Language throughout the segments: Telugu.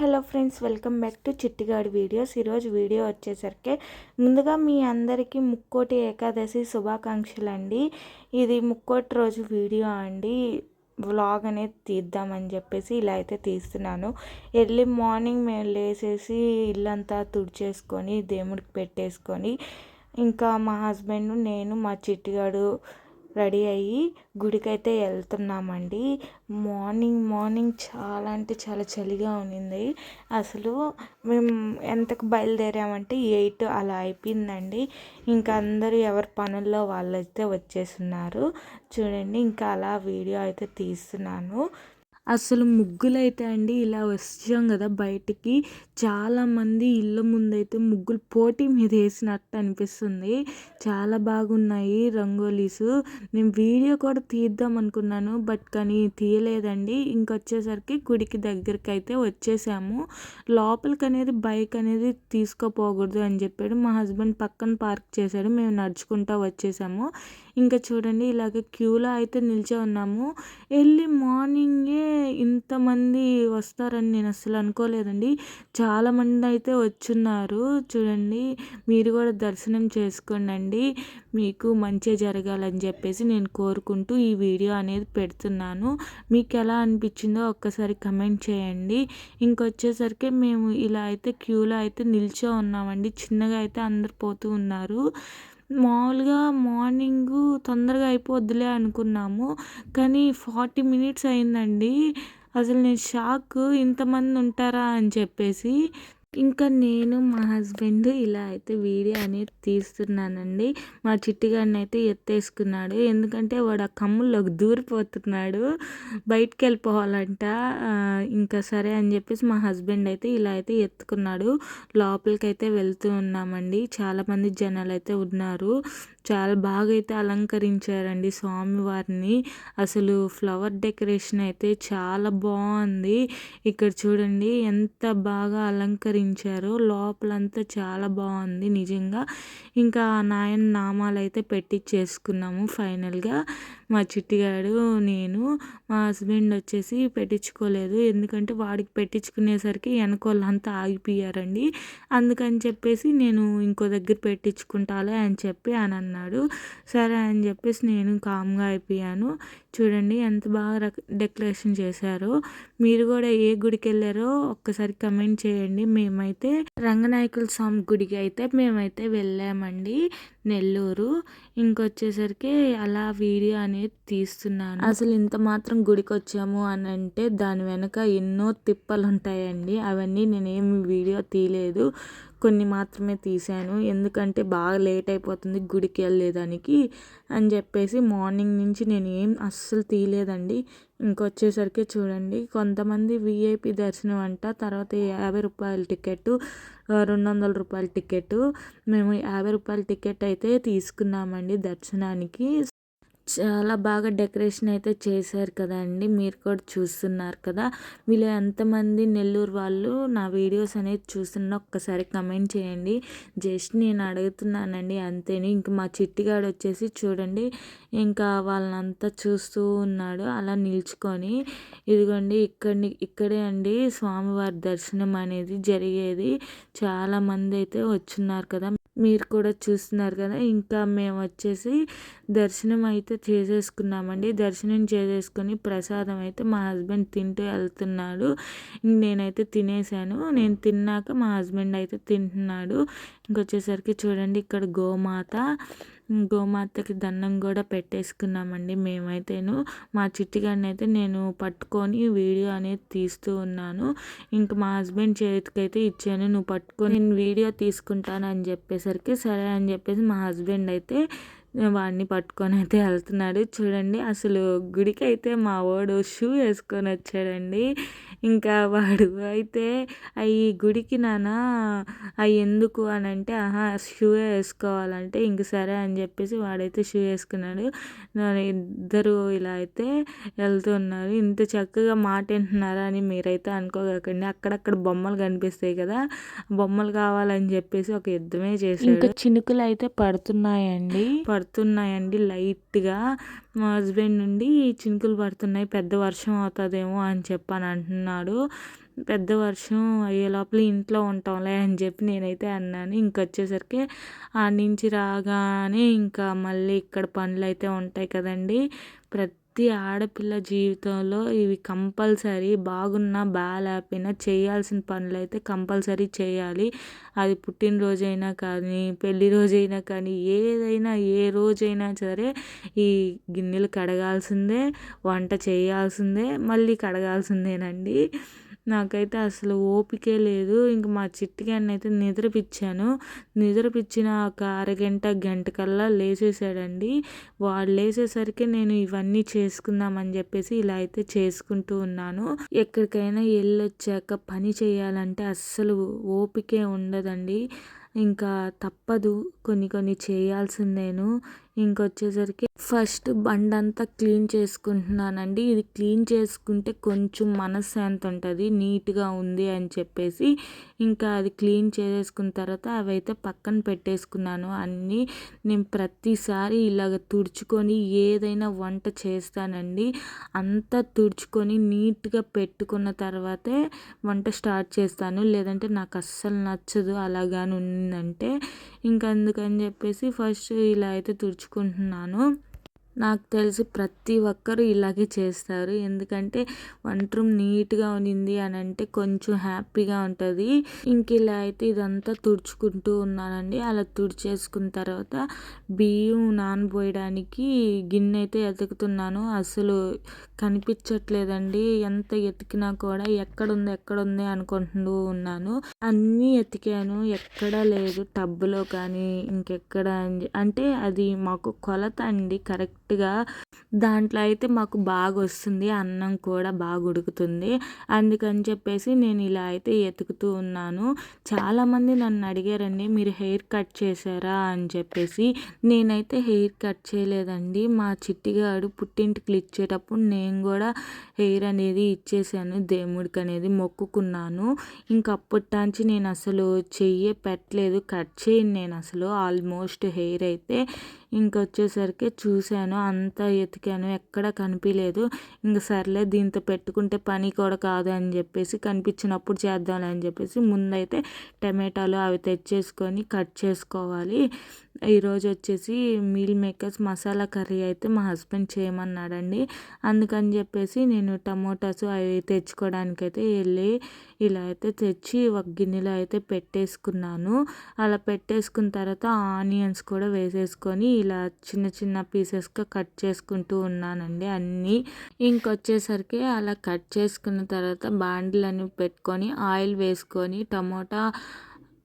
Hello friends welcome back to చిట్టిగాడి videos. ఈరోజు వీడియో వచ్చేసరికి ముందుగా మీ అందరికీ ముక్కోటి ఏకాదశి శుభాకాంక్షలు అండి ఇది ముక్కోటి రోజు వీడియో అండి. వ్లాగ్ అనేది తీద్దామని చెప్పేసి ఇలా అయితే తీస్తున్నాను. ఎర్లీ మార్నింగ్ మేము లేసేసి ఇల్లంతా తుడిచేసుకొని దేవుడికి పెట్టేసుకొని ఇంకా మా హస్బెండ్ నేను మా చిట్టిగాడు రెడీ అయ్యి గుడికైతే వెళ్తున్నామండి. మార్నింగ్ మార్నింగ్ చాలా అంటే చాలా చలిగా ఉన్నింది. అసలు మేము ఎంతకు బయలుదేరామంటే ఎయిట్ అలా అయిపోయిందండి. ఇంకా అందరూ ఎవరి పనుల్లో వాళ్ళైతే వచ్చేస్తున్నారు. చూడండి ఇంకా అలా వీడియో అయితే తీస్తున్నాను. అసలు ముగ్గులైతే అండి ఇలా వచ్చాం కదా బయటికి. చాలామంది ఇళ్ళ ముందైతే ముగ్గులు పోటీ మీద వేసినట్టు అనిపిస్తుంది. చాలా బాగున్నాయి రంగోలీస్. నేను వీడియో కూడా తీద్దాం అనుకున్నాను బట్ కానీ తీయలేదండి. ఇంకొచ్చేసరికి గుడికి దగ్గరికి అయితే వచ్చేసాము. లోపలికి అనేది బైక్ అనేది తీసుకోపోకూడదు అని చెప్పాడు. మా హస్బెండ్ పక్కన పార్క్ చేశాడు. మేము నడుచుకుంటూ వచ్చేసాము. ఇంకా చూడండి ఇలాగ క్యూలో అయితే నిల్చో ఉన్నాము ఎర్లీ మార్నింగ్ ఇంతమంది వస్తారని నేను అసలు అనుకోలేదండి. చాలామంది అయితే వచ్చున్నారు. చూడండి మీరు కూడా దర్శనం చేసుకోండి మీకు మంచి జరగాలని చెప్పేసి నేను కోరుకుంటూ ఈ వీడియో అనేది పెడుతున్నాను. మీకు ఎలా అనిపించిందో ఒక్కసారి కమెంట్ చేయండి. ఇంకొచ్చేసరికి మేము ఇలా అయితే క్యూలో అయితే నిల్చో ఉన్నామండి. చిన్నగా అయితే అందరు పోతూ ఉన్నారు. మామూలుగా మార్నింగు తొందరగా అయిపోద్దిలే అనుకున్నాము. కానీ ఫార్టీ మినిట్స్ అయిందండి. అసలు నేను షాక్ ఇంతమంది ఉంటారా అని చెప్పేసి ఇంకా నేను మా హస్బెండ్ ఇలా అయితే వీడియో అనేది తీస్తున్నానండి. మా చిట్టిగాడిని అయితే ఎత్తేసుకున్నాడు. ఎందుకంటే వాడు ఆ కమ్ముల్లోకి దూరిపోతున్నాడు. బయటికి వెళ్ళిపోవాలంట ఇంకా సరే అని చెప్పేసి మా హస్బెండ్ అయితే ఇలా అయితే ఎత్తుకున్నాడు. లోపలికి అయితే వెళ్తూ ఉన్నామండి. చాలామంది జనాలు అయితే ఉన్నారు. చాలా బాగా అయితే అలంకరించారండి స్వామివారిని. అసలు ఫ్లవర్ డెకరేషన్ అయితే చాలా బాగుంది ఇక్కడ చూడండి ఎంత బాగా అలంకరించారో లోపలంతా చాలా బాగుంది నిజంగా. ఇంకా నాయన నామాలు అయితే పెట్టించేసుకున్నాము ఫైనల్గా. మా చిట్టిగాడు నేను మా హస్బెండ్ వచ్చేసి పెట్టించుకోలేదు. ఎందుకంటే వాడికి పెట్టించుకునేసరికి వెనకోళ్ళంతా ఆగిపోయారండి. అందుకని చెప్పేసి నేను ఇంకో దగ్గర పెట్టించుకుంటాలే అని చెప్పి అని అన్నాడు. సరే అని చెప్పేసి నేను కామ్గా అయిపోయాను. చూడండి ఎంత బాగా డెకరేషన్ చేశారో. మీరు కూడా ఏ గుడికి వెళ్ళారో ఒక్కసారి కమెంట్ చేయండి. మేమైతే రంగనాయకుల స్వామి గుడికి అయితే మేమైతే వెళ్ళామండి. నెల్లూరు. ఇంకొచ్చేసరికి అలా వీడియో అనేది తీస్తున్నాను. అసలు ఇంత మాత్రం గుడికి వచ్చాము అని అంటే దాని వెనక ఎన్నో తిప్పలు ఉంటాయండి అవన్నీ నేనేమి వీడియో తీయలేదు కొన్ని మాత్రమే తీశాను. ఎందుకంటే బాగా లేట్ అయిపోతుంది గుడికి వెళ్ళేదానికి అని చెప్పేసి మార్నింగ్ నుంచి నేను ఏం అస్సలు తీయలేదండి. ఇంకొచ్చేసరికి చూడండి కొంతమంది విఐపి దర్శనం అంట తర్వాత యాభై రూపాయల టికెట్ రెండు వందల రూపాయల టికెట్ మేము యాభై రూపాయల టికెట్ అయితే తీసుకున్నామండి దర్శనానికి. చాలా బాగా డెకరేషన్ అయితే చేశారు కదండి. మీరు కూడా చూస్తున్నారు కదా. మీలో ఎంతమంది నెల్లూరు వాళ్ళు నా వీడియోస్ అనేది చూస్తున్న ఒక్కసారి కమెంట్ చేయండి. జస్ట్ నేను అడుగుతున్నానండి అంతేని. ఇంక మా చిట్టిగాడు వచ్చేసి చూడండి ఇంకా వాళ్ళనంతా చూస్తూ ఉన్నాడు. అలా నిల్చుకొని ఇదిగోండి ఇక్కడి ఇక్కడే అండి స్వామివారి దర్శనం అనేది జరిగేది. చాలామంది అయితే వచ్చున్నారు కదా. మీరు కూడా చూస్తున్నారు కదా. ఇంకా మేము వచ్చేసి దర్శనం అయితే చేసేసుకున్నామండి. దర్శనం చేసేసుకొని ప్రసాదం అయితే మా హస్బెండ్ తింటూ వెళ్తున్నాడు. నేనైతే తినేసాను. నేను తిన్నాక మా హస్బెండ్ అయితే తింటున్నాడు. ఇంకొచ్చేసరికి చూడండి ఇక్కడ గోమాత. గోమాతకి దండం కూడా పెట్టేసుకున్నామండి మేమైతేను. మా చిట్టిగాడిని అయితే నేను పట్టుకొని వీడియో అనేది తీస్తూ ఉన్నాను. ఇంక మా హస్బెండ్ చేతికి అయితే ఇచ్చాను నువ్వు పట్టుకొని నేను వీడియో తీసుకుంటాను అని చెప్పేసరికి సరే అని చెప్పేసి మా హస్బెండ్ అయితే వాడిని పట్టుకొని అయితే వెళ్తున్నాడు. చూడండి అసలు గుడికి అయితే మా వాడు షూ వేసుకొని వచ్చాడండి. ఇంకా వాడు అయితే అవి గుడికి నాన్న అవి ఎందుకు అని అంటే ఆహా షూ వేసుకోవాలంటే ఇంక సరే అని చెప్పేసి వాడైతే షూ వేసుకున్నాడు. ఇద్దరు ఇలా అయితే వెళ్తున్నారు. ఇంత చక్కగా మాట వింటున్నారా అని మీరైతే అనుకోకండి అక్కడక్కడ బొమ్మలు కనిపిస్తాయి కదా బొమ్మలు కావాలని చెప్పేసి ఒక యుద్ధమే చేశాడు. ఇంకా చినుకులు అయితే పడుతున్నాయండి. పడుతున్నాయండి లైట్గా. మా హస్బెండ్ నుండి చినుకులు పడుతున్నాయి పెద్ద వర్షం అవుతుందేమో అని చెప్పని అంటున్నాడు. పెద్ద వర్షం అయ్యే లోపల ఇంట్లో ఉంటాంలే అని చెప్పి నేనైతే అన్నాను. ఇంకొచ్చేసరికి ఆ నుంచి రాగానే ఇంకా మళ్ళీ ఇక్కడ పనులు అయితే ఉంటాయి కదండి. ప్రతి ప్రతి ఆడపిల్ల జీవితంలో ఇవి కంపల్సరీ బాగున్నా బాగాలేకపోయినా చేయాల్సిన పనులు అయితే కంపల్సరీ చేయాలి. అది పుట్టినరోజైనా కానీ పెళ్ళి రోజైనా కానీ ఏదైనా ఏ రోజైనా సరే ఈ గిన్నెలు కడగాల్సిందే వంట చేయాల్సిందే మళ్ళీ కడగాల్సిందేనండి. నాకైతే అసలు ఓపికే లేదు. ఇంక మా చిట్టిగాన్ని అయితే నిద్రపిచ్చాను. నిద్రపిచ్చిన ఒక అరగంట గంట కల్లా లేచేసాడండి వాడు లేచేసరికి నేను ఇవన్నీ చేసుకుందామని చెప్పేసి ఇలా అయితే చేసుకుంటూ ఉన్నాను. ఎక్కడికైనా వెళ్ళొచ్చాక పని చేయాలంటే అస్సలు ఓపికే ఉండదండి. ఇంకా తప్పదు. కొన్ని కొన్ని చేయాల్సిందేను. ఇంకొచ్చేసరికి ఫస్ట్ బండంతా క్లీన్ చేసుకుంటున్నానండి. ఇది క్లీన్ చేసుకుంటే కొంచెం మనశ్శాంతి ఉంటుంది నీట్గా ఉంది అని చెప్పేసి ఇంకా అది క్లీన్ చేసేసుకున్న తర్వాత అవైతే పక్కన పెట్టేసుకున్నాను. అన్నీ నేను ప్రతిసారి ఇలాగ తుడుచుకొని ఏదైనా వంట చేస్తానండి. అంతా తుడుచుకొని నీట్గా పెట్టుకున్న తర్వాతే వంట స్టార్ట్ చేస్తాను. లేదంటే నాకు అస్సలు నచ్చదు అలాగాని ఉందంటే. ఇంకా అందుకని చెప్పేసి ఫస్ట్ ఇలా అయితే తుడుచుకుంటున్నాను నాకు తెలిసి ప్రతి ఒక్కరు ఇలాగే చేస్తారు. ఎందుకంటే వంట రూమ్ నీట్గా ఉన్నింది అని అంటే కొంచెం హ్యాపీగా ఉంటుంది. ఇంక ఇలా అయితే ఇదంతా తుడుచుకుంటూ ఉన్నానండి. అలా తుడిచేసుకున్న తర్వాత బియ్యం నానబోయడానికి గిన్నె అయితే ఎతుకుతున్నాను. అసలు కనిపించట్లేదండి. ఎంత ఎతికినా కూడా ఎక్కడుంది ఎక్కడుంది అనుకుంటూ ఉన్నాను. అన్నీ ఎతికాను. ఎక్కడా లేదు. టబ్బులో కానీ ఇంకెక్కడ అంటే అది మాకు కొలత అండి. కరెక్ట్ కరెక్ట్గా దాంట్లో అయితే మాకు బాగా వస్తుంది అన్నం కూడా బాగా ఉడుకుతుంది అందుకని చెప్పేసి నేను ఇలా అయితే ఎతుకుతూ ఉన్నాను. చాలామంది నన్ను అడిగారండి మీరు హెయిర్ కట్ చేశారా? అని చెప్పేసి. నేనైతే హెయిర్ కట్ చేయలేదండి. మా చిట్టిగాడు పుట్టింటికి ఇచ్చేటప్పుడు నేను కూడా హెయిర్ అనేది ఇచ్చేసాను దేవుడికి అనేది మొక్కుకున్నాను ఇంకప్పటి నేను అసలు చెయ్యి పెట్టలేదు కట్ చేయను నేను అసలు ఆల్మోస్ట్ హెయిర్ అయితే. ఇంకొచ్చేసరికి చూశాను అంతా ఎతికాను ఎక్కడ కనిపించలేదు ఇంక సర్లే దీంతో పెట్టుకుంటే పని కూడా కాదు అని చెప్పేసి కనిపించినప్పుడు చేద్దాంలే అని చెప్పేసి ముందైతే టమాటాలు అవి తెచ్చేసుకొని కట్ చేసుకోవాలి. ఈరోజు వచ్చేసి మీల్ మేకర్స్ మసాలా కర్రీ అయితే మా హస్బెండ్ చేయమన్నాడండి. అందుకని చెప్పేసి నేను టమోటాస్ అవి తెచ్చుకోవడానికి అయితే వెళ్ళి ఇలా అయితే తెచ్చి ఒక గిన్నెలో అయితే పెట్టేసుకున్నాను. అలా పెట్టేసుకున్న తర్వాత ఆనియన్స్ కూడా వేసేసుకొని ఇలా చిన్న చిన్న పీసెస్గా కట్ చేసుకుంటూ ఉన్నానండి అన్నీ. ఇంకొచ్చేసరికి అలా కట్ చేసుకున్న తర్వాత బాండిలని పెట్టుకొని ఆయిల్ వేసుకొని టమోటా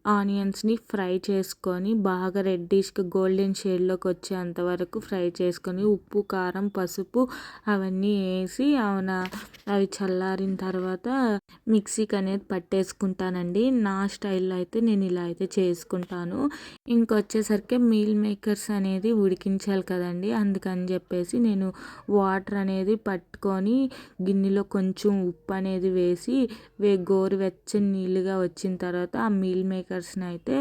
ఆనియన్స్ని ఫ్రై చేసుకొని బాగా రెడ్డిష్గా గోల్డెన్ షేడ్లోకి వచ్చేంత వరకు ఫ్రై చేసుకొని ఉప్పు కారం పసుపు అవన్నీ వేసి అవున అవి చల్లారిన తర్వాత మిక్సీకి అనేది పట్టేసుకుంటానండి. నా స్టైల్లో అయితే నేను ఇలా అయితే చేసుకుంటాను. ఇంకొచ్చేసరికి మీల్ మేకర్స్ అనేది ఉడికించాలి కదండి. అందుకని చెప్పేసి నేను వాటర్ అనేది పట్టుకొని గిన్నెలో కొంచెం ఉప్పు అనేది వేసి వే గోరువెచ్చని నీళ్ళుగా వచ్చిన తర్వాత ఆ మీల్ మేకర్ మేకర్స్ని అయితే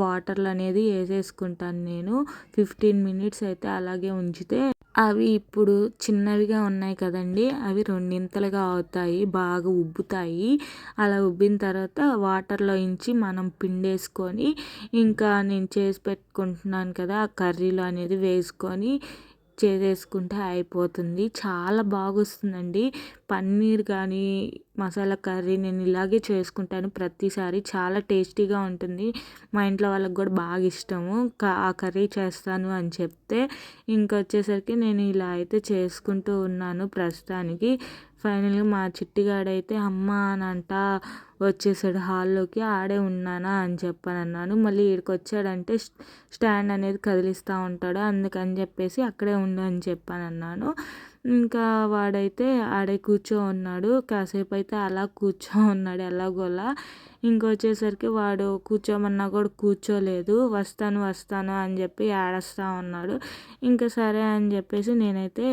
వాటర్లు అనేది వేసేసుకుంటాను నేను. ఫిఫ్టీన్ మినిట్స్ అయితే అలాగే ఉంచితే అవి ఇప్పుడు చిన్నవిగా ఉన్నాయి కదండి. అవి రెండింతలుగా అవుతాయి బాగా ఉబ్బుతాయి. అలా ఉబ్బిన తర్వాత వాటర్లో ఇంచి మనం పిండేసుకొని ఇంకా నేను చేసి పెట్టుకుంటున్నాను కదా ఆ కర్రీలో అనేది వేసుకొని చేసేసుకుంటే అయిపోతుంది. చాలా బాగా వస్తుందండి పన్నీర్ కానీ మసాలా కర్రీ నేను ఇలాగే చేసుకుంటాను ప్రతిసారి. చాలా టేస్టీగా ఉంటుంది. మా ఇంట్లో వాళ్ళకి కూడా బాగా ఇష్టము. ఆ కర్రీ చేస్తాను అని చెప్తే ఇంకొచ్చేసరికి నేను ఇలా అయితే చేసుకుంటూ ఉన్నాను ప్రస్తుతానికి. ఫైనల్గా మా చిట్టిగాడైతే అమ్మ అని అంట వచ్చేసాడు హాల్లోకి ఆడే ఉన్నానా అని చెప్పని అన్నాను మళ్ళీ ఇక్కడికి వచ్చాడంటే స్టాండ్ అనేది కదిలిస్తూ ఉంటాడు అందుకని చెప్పేసి అక్కడే ఉండు అని చెప్పాను అన్నాను ఇంకా వాడైతే ఆడే కూర్చో ఉన్నాడు కాసేపు అయితే అలా కూర్చో ఉన్నాడు ఎలాగోలా. ఇంకొచ్చేసరికి వాడు కూర్చోమన్నా కూడా కూర్చోలేదు. వస్తాను వస్తాను అని చెప్పి ఏడస్తా ఉన్నాడు. ఇంకా సరే అని చెప్పేసి నేనైతే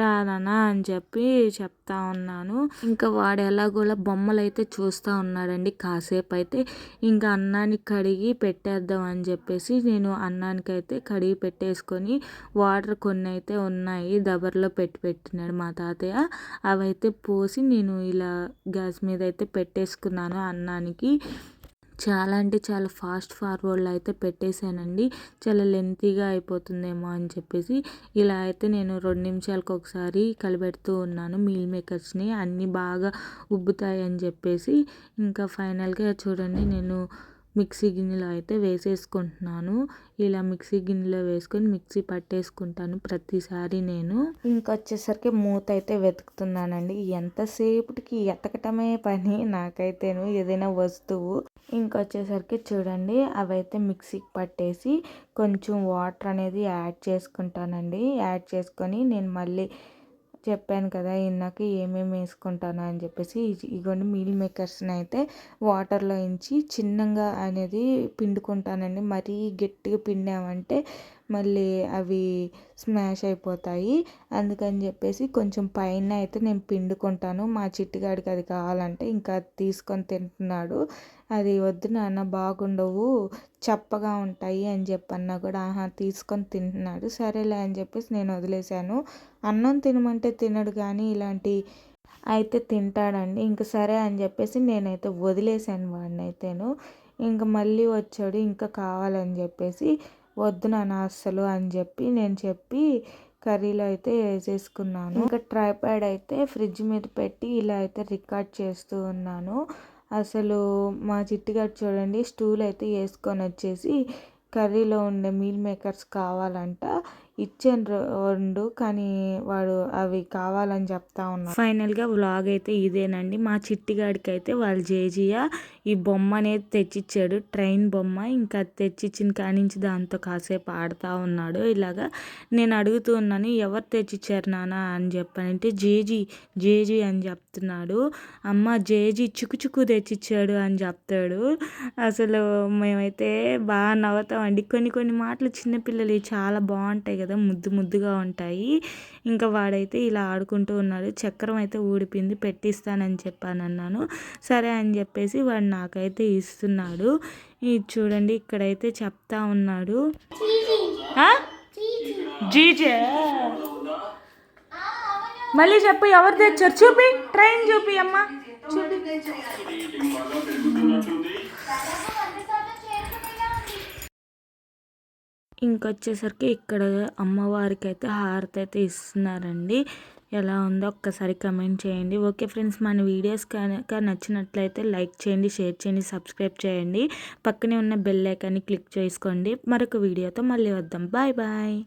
రానా అని చెప్పి చెప్తా ఉన్నాను. ఇంకా వాడు ఎలాగోలా బొమ్మలు అయితే చూస్తూ ఉన్నాడండి కాసేపు అయితే ఇంకా అన్నాన్ని కడిగి పెట్టేద్దాం అని చెప్పేసి నేను అన్నానికి అయితే కడిగి పెట్టేసుకొని వాటర్ కొన్ని అయితే ఉన్నాయి. దబర్లో పెట్టి పెట్టినాడు మా తాతయ్య. అవైతే పోసి నేను ఇలా గ్యాస్ మీద అయితే పెట్టేసుకున్నాను అన్నానికి. చాలా అంటే చాలా ఫాస్ట్ ఫార్వర్డ్లో అయితే పెట్టేశానండి. చాలా లెంతీగా అయిపోతుందేమో అని చెప్పేసి ఇలా అయితే నేను రెండు నిమిషాలకు ఒకసారి కలిపెడుతూ ఉన్నాను మీల్ మేకర్స్ని. అన్నీ బాగా ఉబ్బుతాయి అని చెప్పేసి ఇంకా ఫైనల్గా చూడండి నేను మిక్సీ గిన్నెలో అయితే వేసేసుకుంటున్నాను. ఇలా మిక్సీ గిన్నెలో వేసుకొని మిక్సీ పట్టేసుకుంటాను ప్రతిసారి నేను. ఇంకొచ్చేసరికి మూత అయితే వెతుకుతున్నానండి. ఎంతసేపటికి ఎతకటమే పని నాకైతేను ఏదైనా వస్తువు. ఇంకొచ్చేసరికి చూడండి అవైతే మిక్సీకి పట్టేసి కొంచెం వాటర్ అనేది యాడ్ చేసుకుంటానండి. యాడ్ చేసుకొని నేను మళ్ళీ చెప్పాను కదా ఇందాక ఏమేమి వేసుకుంటాను అని చెప్పేసి ఇగోండి మీల్ మేకర్స్ని అయితే వాటర్లో ఇంచి చిన్నగా అనేది పిండుకుంటానండి. మరీ గట్టిగా పిండామంటే మళ్ళీ అవి స్మాష్ అయిపోతాయి. అందుకని చెప్పేసి కొంచెం పైన అయితే నేను పిండుకుంటాను. మా చిట్టుగాడికి అది కావాలంటే ఇంకా తీసుకొని తింటున్నాడు. అది వద్దు నాన్న బాగుండవు. చప్పగా ఉంటాయి అని చెప్పన్నా కూడా ఆహా తీసుకొని తింటున్నాడు. సరేలే అని చెప్పేసి నేను వదిలేశాను. అన్నం తినమంటే తినడు కానీ ఇలాంటి అయితే తింటాడండి. ఇంక సరే అని చెప్పేసి నేనైతే వదిలేశాను వాడిని అయితేను ఇంక మళ్ళీ వచ్చాడు ఇంకా కావాలని చెప్పేసి వద్దు నాన్న అస్సలు అని చెప్పి నేను చెప్పి కర్రీలో అయితే వేసేసుకున్నాను. ఇంకా ట్రైప్యాడ్ అయితే ఫ్రిడ్జ్ మీద పెట్టి ఇలా అయితే రికార్డ్ చేస్తూ ఉన్నాను. అసలు మా చిట్టుగారు చూడండి స్టూల్ అయితే వేసుకొని వచ్చేసి కర్రీలో ఉండే మీల్ మేకర్స్ కావాలంట. ఇచ్చాను రెండు కానీ వాడు అవి కావాలని చెప్తా ఉన్నాడు ఫైనల్గా వ్లాగ్ అయితే ఇదేనండి. మా చిట్టిగాడికి అయితే వాళ్ళ జేజియ ఈ బొమ్మ అనేది తెచ్చిచ్చాడు. ట్రైన్ బొమ్మ. ఇంకా తెచ్చిచ్చిన కానించి దాంతో కాసేపు ఆడుతూ ఉన్నాడు. ఇలాగా నేను అడుగుతూ ఉన్నాను ఎవరు తెచ్చిచ్చారు నానా? అని చెప్పానంటే జేజీ జేజీ అని చెప్తున్నాడు. అమ్మ జేజీ చుకు చుకు తెచ్చిచ్చాడు అని చెప్తాడు. అసలు మేమైతే బాగా నవ్వుతామండి. కొన్ని కొన్ని మాటలు చిన్నపిల్లలు చాలా బాగుంటాయి కదా. కదా ముద్దు ముద్దుగా ఉంటాయి. ఇంకా వాడైతే ఇలా ఆడుకుంటూ ఉన్నాడు. చక్రం అయితే ఊడిపోయింది పెట్టిస్తానని చెప్పాను అన్నాను సరే అని చెప్పేసి వాడు నాకైతే ఇస్తున్నాడు. ఇది చూడండి ఇక్కడైతే చెప్తా ఉన్నాడు. జీజే? మళ్ళీ చెప్పు ఎవరు తెచ్చారు? చూపి ట్రైన్ చూపి అమ్మ. చూపి. ఇంకొచ్చేసరికి ఇక్కడ అమ్మవారికి అయితే హారతి అయితే ఇస్తున్నారండి. ఎలా ఉందో ఒక్కసారి కమెంట్ చేయండి. ఓకే ఫ్రెండ్స్ మన వీడియోస్ కనుక నచ్చినట్లయితే లైక్ చేయండి షేర్ చేయండి సబ్స్క్రైబ్ చేయండి. పక్కనే ఉన్న బెల్ ఐకాన్ని క్లిక్ చేసుకోండి. మరొక వీడియోతో మళ్ళీ వద్దాం. Bye bye